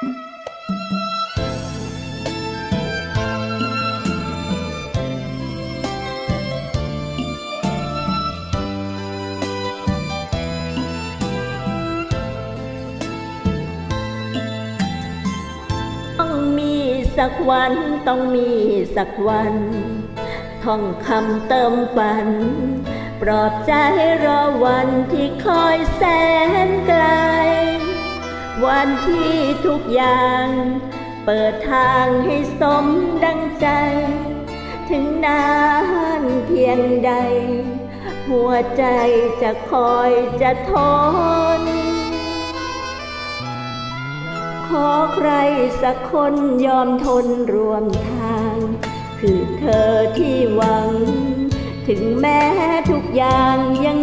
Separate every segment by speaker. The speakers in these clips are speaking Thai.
Speaker 1: ต้องมีสักวันต้องมีสักวัน ท่องคำเติมฝัน ปลอบใจรอวันที่คอยแสน วันที่ทุกอย่าง เปิดทางให้สมดังใจ ถึงนานเพียงใด หัวใจจะคอยจะทน ขอใครสักคนยอมทนรวมทาง คือเธอที่หวัง ถึงแม้ทุกอย่างยัง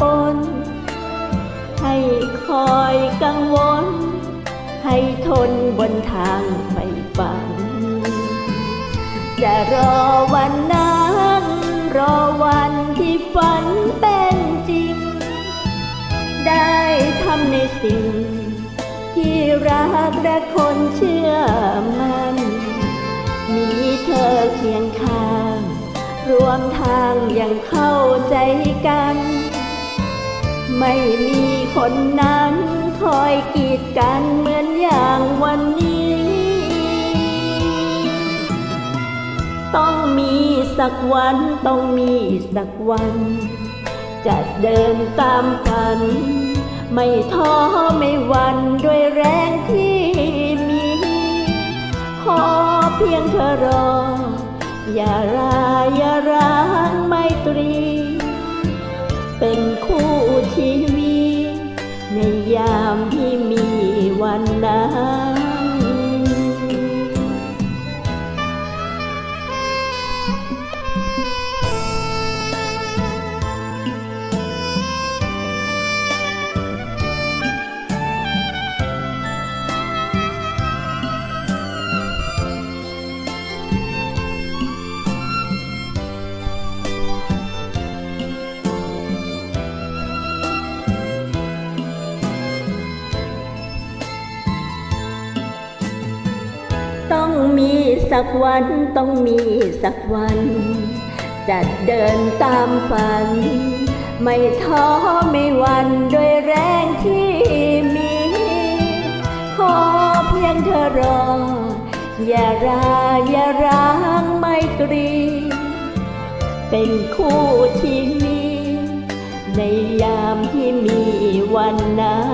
Speaker 1: ปน ให้คอยกังวล ให้ทนบนทางไปฝัน จะรอวันนั้น รอวันที่ฝันเป็นจริง ได้ทำในสิ่ง ที่รักและคนเชื่อมันมีเธอเคียงข้าง รวมทางยังเข้าใจกัน ไม่มีคนนั้นคอยกีดกันเหมือนอย่างวันนี้ ต้องมีสักวันต้องมีสักวัน จะเดินตามฝัน ไม่ท้อไม่หวันด้วยแรงที่มี ขอเพียงเธอรอ อย่าราอย่าร้างไม่ตรี ในยามที่มีวันนั้น ต้องมีสักวันต้องมีสักวัน จะเดินตามฝัน ไม่ท้อไม่หวันด้วยแรงที่มี ขอเพียงเธอรอ อย่าราอย่าร้างไม่ตรี เป็นคู่ชีวิตในยามที่มีวันนั้น